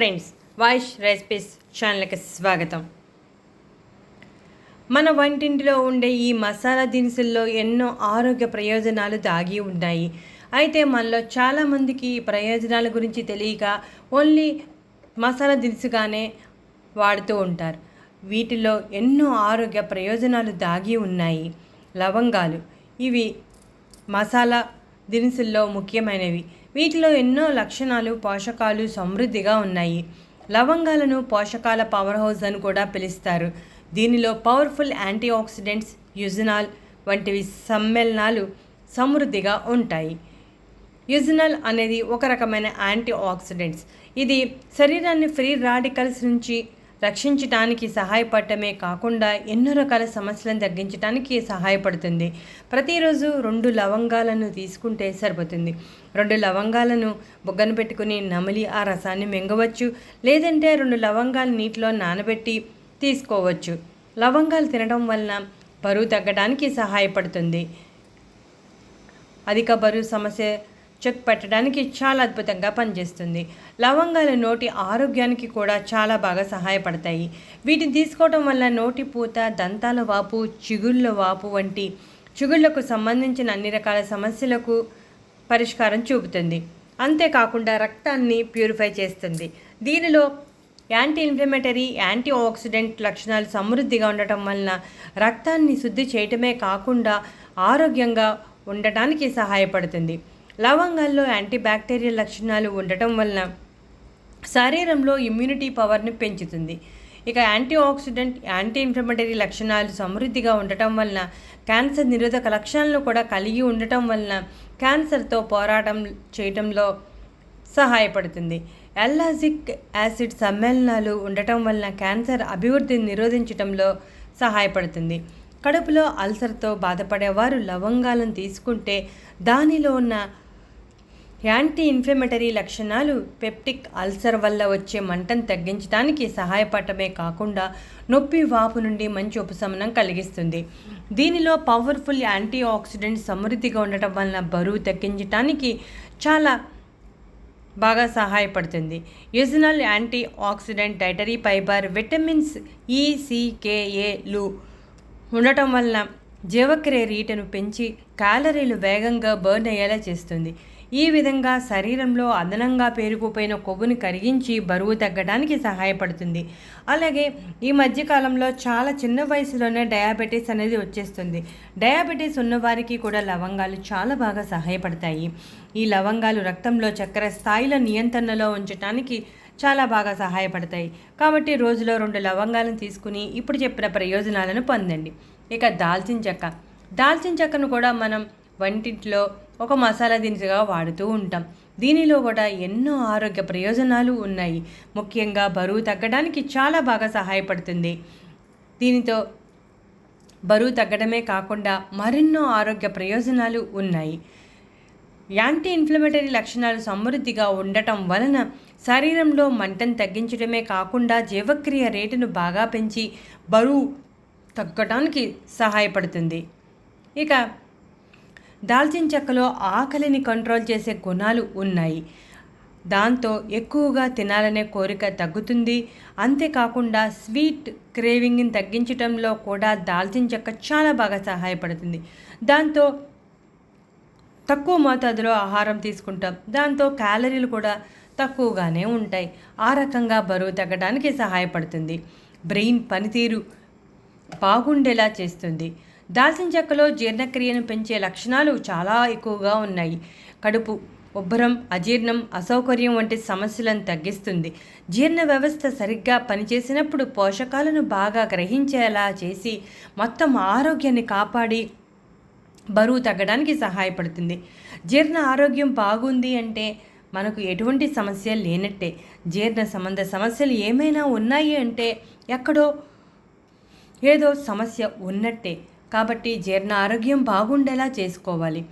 Friends voice recipes ఛానల్కి స్వాగతం. మన వంటింటిలో ఉండే ఈ మసాలా దినుసుల్లో ఎన్నో ఆరోగ్య ప్రయోజనాలు దాగి ఉన్నాయి. అయితే మనలో చాలామందికి ఈ ప్రయోజనాల గురించి తెలియక ఓన్లీ మసాలా దినుసుగానే వాడుతూ ఉంటారు. వీటిలో ఎన్నో ఆరోగ్య ప్రయోజనాలు దాగి ఉన్నాయి. లవంగాలు ఇవి మసాలా దినుసుల్లో ముఖ్యమైనవి. వీటిలో ఎన్నో లక్షణాలు పోషకాలు సమృద్ధిగా ఉన్నాయి. లవంగాలను పోషకాల పవర్ హౌస్ అని కూడా పిలుస్తారు. దీనిలో పవర్ఫుల్ యాంటీ ఆక్సిడెంట్స్ యుజనాల్ వంటివి సమ్మేళనాలు సమృద్ధిగా ఉంటాయి. యుజనల్ అనేది ఒక రకమైన యాంటీ ఆక్సిడెంట్స్ ఇది శరీరాన్ని ఫ్రీ రాడికల్స్ నుంచి రక్షించడానికి సహాయపడటమే కాకుండా ఎన్నో రకాల సమస్యలను తగ్గించడానికి సహాయపడుతుంది. ప్రతిరోజు రెండు లవంగాలను తీసుకుంటే సరిపోతుంది. రెండు లవంగాలను బుగ్గన పెట్టుకుని నమిలి ఆ రసాన్ని మింగవచ్చు. లేదంటే రెండు లవంగాలు నీటిలో నానబెట్టి తీసుకోవచ్చు. లవంగాలు తినడం వలన బరువు తగ్గడానికి సహాయపడుతుంది. అధిక బరువు సమస్య చెక్ పెట్టడానికి చాలా అద్భుతంగా పనిచేస్తుంది. లవంగాలు నోటి ఆరోగ్యానికి కూడా చాలా బాగా సహాయపడతాయి. వీటిని తీసుకోవడం వల్ల నోటి పూత దంతాల వాపు చిగుళ్ళ వాపు వంటి చిగుళ్ళకు సంబంధించిన అన్ని రకాల సమస్యలకు పరిష్కారం చూపుతుంది. అంతేకాకుండా రక్తాన్ని ప్యూరిఫై చేస్తుంది. దీనిలో యాంటీ ఇన్ఫ్లమేటరీ యాంటీ ఆక్సిడెంట్ లక్షణాలు సమృద్ధిగా ఉండటం వలన రక్తాన్ని శుద్ధి చేయటమే కాకుండా ఆరోగ్యంగా ఉండటానికి సహాయపడుతుంది. లవంగాల్లో యాంటీ బ్యాక్టీరియల్ లక్షణాలు ఉండటం వలన శరీరంలో ఇమ్యూనిటీ పవర్ని పెంచుతుంది. ఇక యాంటీ ఆక్సిడెంట్ యాంటీ ఇన్ఫ్లమేటరీ లక్షణాలు సమృద్ధిగా ఉండటం వలన క్యాన్సర్ నిరోధక లక్షణాలను కూడా కలిగి ఉండటం వలన క్యాన్సర్తో పోరాటం చేయటంలో సహాయపడుతుంది. ఎల్లాజిక్ యాసిడ్ సమ్మేళనాలు ఉండటం వలన క్యాన్సర్ అభివృద్ధిని నిరోధించడంలో సహాయపడుతుంది. కడుపులో అల్సర్తో బాధపడేవారు లవంగాలను తీసుకుంటే దానిలో ఉన్న యాంటీ ఇన్ఫ్లమేటరీ లక్షణాలు పెప్టిక్ అల్సర్ వల్ల వచ్చే మంటను తగ్గించడానికి సహాయపడటమే కాకుండా నొప్పి వాపు నుండి మంచి ఉపశమనం కలిగిస్తుంది. దీనిలో పవర్ఫుల్ యాంటీ ఆక్సిడెంట్ సమృద్ధిగా ఉండటం వలన బరువు తగ్గించడానికి చాలా బాగా సహాయపడుతుంది. Eugenol antioxidant dietary fibre vitamins e, ఈసీకేఏలు ఉండటం వలన జీవక్రియ రీటను పెంచి క్యాలరీలు వేగంగా బర్న్ అయ్యేలా చేస్తుంది. ఈ విధంగా శరీరంలో అదనంగా పేరుకుపోయిన కొవ్వుని కరిగించి బరువు తగ్గడానికి సహాయపడుతుంది. అలాగే ఈ మధ్యకాలంలో చాలా చిన్న వయసులోనే డయాబెటీస్ అనేది వచ్చేస్తుంది. డయాబెటీస్ ఉన్నవారికి కూడా లవంగాలు చాలా బాగా సహాయపడతాయి. ఈ లవంగాలు రక్తంలో చక్కెర స్థాయిల నియంత్రణలో ఉంచడానికి చాలా బాగా సహాయపడతాయి. కాబట్టి రోజులో రెండు లవంగాలను తీసుకుని ఇప్పుడు చెప్పిన ప్రయోజనాలను పొందండి. ఇక దాల్చిన చెక్క. దాల్చిన చెక్కను కూడా మనం వంటింట్లో ఒక మసాలా దినుసుగా వాడుతూ ఉంటాం. దీనిలో కూడా ఎన్నో ఆరోగ్య ప్రయోజనాలు ఉన్నాయి. ముఖ్యంగా బరువు తగ్గడానికి చాలా బాగా సహాయపడుతుంది. దీనితో బరువు తగ్గడమే కాకుండా మరెన్నో ఆరోగ్య ప్రయోజనాలు ఉన్నాయి. యాంటీ ఇన్ఫ్లమేటరీ లక్షణాలు సమృద్ధిగా ఉండటం వలన శరీరంలో మంటను తగ్గించడమే కాకుండా జీవక్రియ రేటును బాగా పెంచి బరువు తగ్గడానికి సహాయపడుతుంది. ఇక దాల్చిన చెక్కలో ఆకలిని కంట్రోల్ చేసే గుణాలు ఉన్నాయి. దాంతో ఎక్కువగా తినాలనే కోరిక తగ్గుతుంది. అంతేకాకుండా స్వీట్ క్రేవింగ్ని తగ్గించడంలో కూడా దాల్చిన చెక్క చాలా బాగా సహాయపడుతుంది. దాంతో తక్కువ మోతాదులో ఆహారం తీసుకుంటాం. దాంతో క్యాలరీలు కూడా తక్కువగానే ఉంటాయి. ఆ రకంగా బరువు తగ్గడానికి సహాయపడుతుంది. బ్రెయిన్ పనితీరు బాగుండేలా చేస్తుంది. దాల్చిన చెక్కలో జీర్ణక్రియను పెంచే లక్షణాలు చాలా ఎక్కువగా ఉన్నాయి. కడుపు ఉబ్బరం అజీర్ణం అసౌకర్యం వంటి సమస్యలను తగ్గిస్తుంది. జీర్ణ వ్యవస్థ సరిగ్గా పనిచేసినప్పుడు పోషకాలను బాగా గ్రహించేలా చేసి మొత్తం ఆరోగ్యాన్ని కాపాడి బరువు తగ్గడానికి సహాయపడుతుంది. జీర్ణ ఆరోగ్యం బాగుంది అంటే మనకు ఎటువంటి సమస్య లేనట్టే. జీర్ణ సంబంధ సమస్యలు ఏమైనా ఉన్నాయి అంటే ఎక్కడో ఏదో సమస్య ఉన్నట్టే. కాబట్టి జీర్ణ ఆరోగ్యం బాగుండేలా చేసుకోవాలి.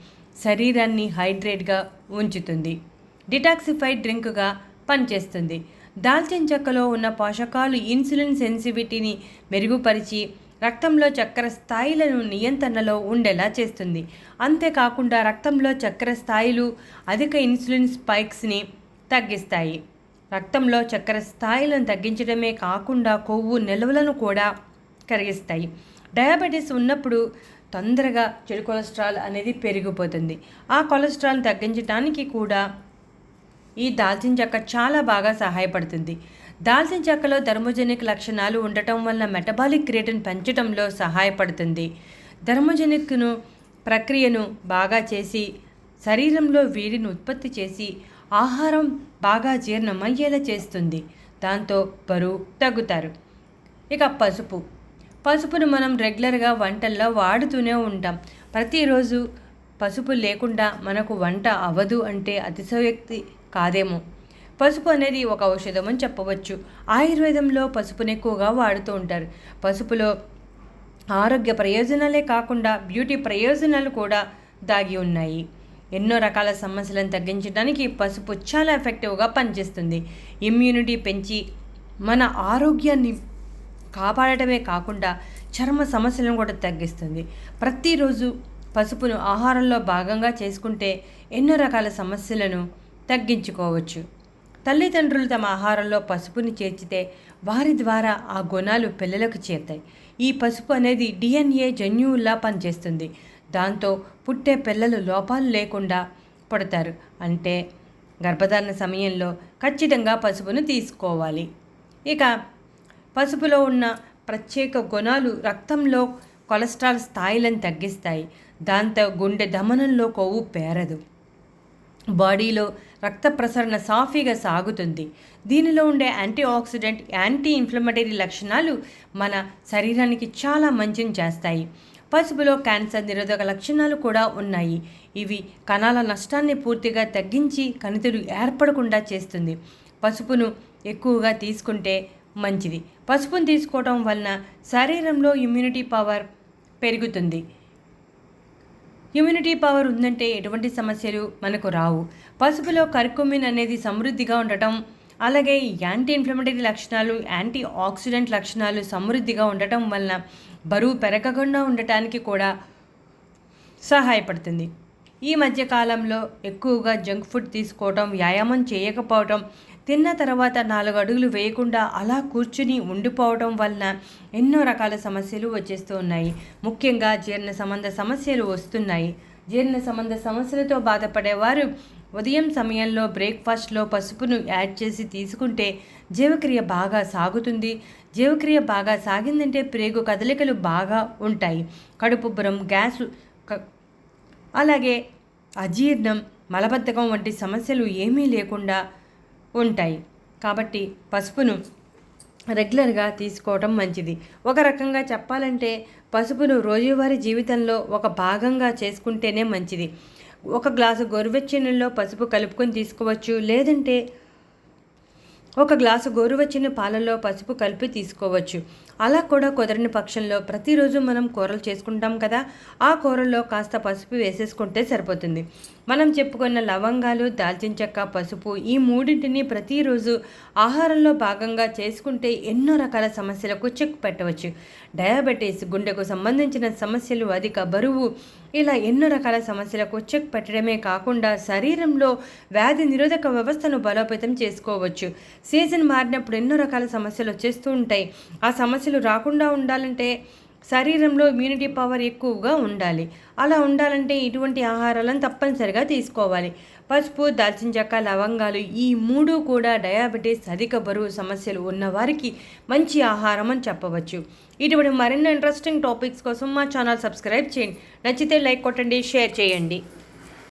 శరీరాన్ని హైడ్రేట్గా ఉంచుతుంది. డిటాక్సిఫైడ్ డ్రింక్గా పనిచేస్తుంది. దాల్చిన చెక్కలో ఉన్న పోషకాలు ఇన్సులిన్ సెన్సిటివిటీని మెరుగుపరిచి రక్తంలో చక్కెర స్థాయిలను నియంత్రణలో ఉండేలా చేస్తుంది. అంతేకాకుండా రక్తంలో చక్కెర స్థాయిలు అధిక ఇన్సులిన్ స్పైక్స్ని తగ్గిస్తాయి. రక్తంలో చక్కెర స్థాయిలను తగ్గించడమే కాకుండా కొవ్వు నిల్వలను కూడా కరిగిస్తాయి. డయాబెటీస్ ఉన్నప్పుడు తొందరగా చెడు కొలెస్ట్రాల్ అనేది పెరిగిపోతుంది. ఆ కొలెస్ట్రాల్ తగ్గించడానికి కూడా ఈ దాల్చిన చెక్క చాలా బాగా సహాయపడుతుంది. దాల్చిన చెక్కలో ధర్మోజెనిక్ లక్షణాలు ఉండటం వల్ల మెటబాలిక్ రేటును పెంచడంలో సహాయపడుతుంది. ధర్మోజెనిక్ను ప్రక్రియను బాగా చేసి శరీరంలో వేడిని ఉత్పత్తి చేసి ఆహారం బాగా జీర్ణమయ్యేలా చేస్తుంది. దాంతో బరువు తగ్గుతారు. ఇక పసుపు. పసుపును మనం రెగ్యులర్గా వంటల్లో వాడుతూనే ఉంటాం. ప్రతిరోజు పసుపు లేకుండా మనకు వంట అవ్వదు అంటే అతిశయోక్తి కాదేమో. పసుపు అనేది ఒక ఔషధం అని చెప్పవచ్చు. ఆయుర్వేదంలో పసుపును ఎక్కువగా వాడుతూ ఉంటారు. పసుపులో ఆరోగ్య ప్రయోజనాలే కాకుండా బ్యూటీ ప్రయోజనాలు కూడా దాగి ఉన్నాయి. ఎన్నో రకాల సమస్యలను తగ్గించడానికి పసుపు చాలా ఎఫెక్టివ్గా పనిచేస్తుంది. ఇమ్యూనిటీ పెంచి మన ఆరోగ్యాన్ని కాపాడటమే కాకుండా చర్మ సమస్యలను కూడా తగ్గిస్తుంది. ప్రతిరోజు పసుపును ఆహారంలో భాగంగా చేసుకుంటే ఎన్నో రకాల సమస్యలను తగ్గించుకోవచ్చు. తల్లిదండ్రులు తమ ఆహారంలో పసుపుని చేర్చితే వారి ద్వారా ఆ గుణాలు పిల్లలకు చేరుతాయి. ఈ పసుపు అనేది డిఎన్ఏ జన్యువులా పనిచేస్తుంది. దాంతో పుట్టే పిల్లలు లోపాలు లేకుండా పుడతారు. అంటే గర్భధారణ సమయంలో ఖచ్చితంగా పసుపును తీసుకోవాలి. ఇక పసుపులో ఉన్న ప్రత్యేక గుణాలు రక్తంలో కొలెస్ట్రాల్ స్థాయిలను తగ్గిస్తాయి. దాంతో గుండె దమనంలో కొవ్వు పేరదు. బాడీలో రక్త ప్రసరణ సాఫీగా సాగుతుంది. దీనిలో ఉండే యాంటీ ఆక్సిడెంట్ యాంటీ ఇన్ఫ్లమటరీ లక్షణాలు మన శరీరానికి చాలా మంచిని చేస్తాయి. పసుపులో క్యాన్సర్ నిరోధక లక్షణాలు కూడా ఉన్నాయి. ఇవి కణాల నష్టాన్ని పూర్తిగా తగ్గించి కణితులు ఏర్పడకుండా చేస్తుంది. పసుపును ఎక్కువగా తీసుకుంటే మంచిది. పసుపును తీసుకోవడం వలన శరీరంలో ఇమ్యూనిటీ పవర్ పెరుగుతుంది. ఇమ్యూనిటీ పవర్ ఉందంటే ఎటువంటి సమస్యలు మనకు రావు. పసుపులో కర్కుమిన్ అనేది సమృద్ధిగా ఉండటం అలాగే యాంటీ ఇన్ఫ్లమేటరీ లక్షణాలు యాంటీ ఆక్సిడెంట్ లక్షణాలు సమృద్ధిగా ఉండటం వలన బరువు పెరగకుండా ఉండటానికి కూడా సహాయపడుతుంది. ఈ మధ్య కాలంలో ఎక్కువగా జంక్ ఫుడ్ తీసుకోవటం వ్యాయామం చేయకపోవటం తిన్న తర్వాత నాలుగు అడుగులు వేయకుండా అలా కూర్చుని ఉండిపోవడం వలన ఎన్నో రకాల సమస్యలు వచ్చేస్తూ ఉన్నాయి ముఖ్యంగా జీర్ణ సంబంధ సమస్యలు వస్తున్నాయి. జీర్ణ సంబంధ సమస్యలతో బాధపడేవారు ఉదయం సమయంలో బ్రేక్ఫాస్ట్లో పసుపును యాడ్ చేసి తీసుకుంటే జీవక్రియ బాగా సాగుతుంది. జీవక్రియ బాగా సాగిందంటే ప్రేగు కదలికలు బాగా ఉంటాయి. కడుపుబ్బరం గ్యాస్ అలాగే అజీర్ణం మలబద్ధకం వంటి సమస్యలు ఏమీ లేకుండా ఉంటాయి. కాబట్టి పసుపును రెగ్యులర్గా తీసుకోవటం మంచిది. ఒక రకంగా చెప్పాలంటే పసుపును రోజువారీ జీవితంలో ఒక భాగంగా చేసుకుంటేనే మంచిది. ఒక గ్లాసు గోరువెచ్చనిలో పసుపు కలుపుకొని తీసుకోవచ్చు. లేదంటే ఒక గ్లాసు గోరువెచ్చిన పాలలో పసుపు కలిపి తీసుకోవచ్చు. అలా కూడా కుదరని పక్షంలో ప్రతిరోజు మనం కూరలు చేసుకుంటాం కదా ఆ కూరల్లో కాస్త పసుపు వేసేసుకుంటే సరిపోతుంది. మనం చెప్పుకున్న లవంగాలు దాల్చిన చెక్క పసుపు ఈ మూడింటిని ప్రతిరోజు ఆహారంలో భాగంగా చేసుకుంటే ఎన్నో రకాల సమస్యలకు చెక్ పెట్టవచ్చు. డయాబెటీస్ గుండెకు సంబంధించిన సమస్యలు అధిక బరువు ఇలా ఎన్నో రకాల సమస్యలకు చెక్ పెట్టడమే కాకుండా శరీరంలో వ్యాధి నిరోధక వ్యవస్థను బలోపేతం చేసుకోవచ్చు. సీజన్ మారినప్పుడు ఎన్నో రకాల సమస్యలు వచ్చేస్తూ ఉంటాయి. ఆ సమస్య సమస్యలు రాకుండా ఉండాలంటే శరీరంలో ఇమ్యూనిటీ పవర్ ఎక్కువగా ఉండాలి. అలా ఉండాలంటే ఇటువంటి ఆహారాలను తప్పనిసరిగా తీసుకోవాలి. పసుపు దాల్చిన చెక్క లవంగాలు ఈ మూడు కూడా డయాబెటీస్ అధిక బరువు సమస్యలు ఉన్నవారికి మంచి ఆహారం అని చెప్పవచ్చు. ఇటువంటి మరిన్ని ఇంట్రెస్టింగ్ టాపిక్స్ కోసం మా ఛానల్ సబ్స్క్రైబ్ చేయండి. నచ్చితే లైక్ కొట్టండి షేర్ చేయండి.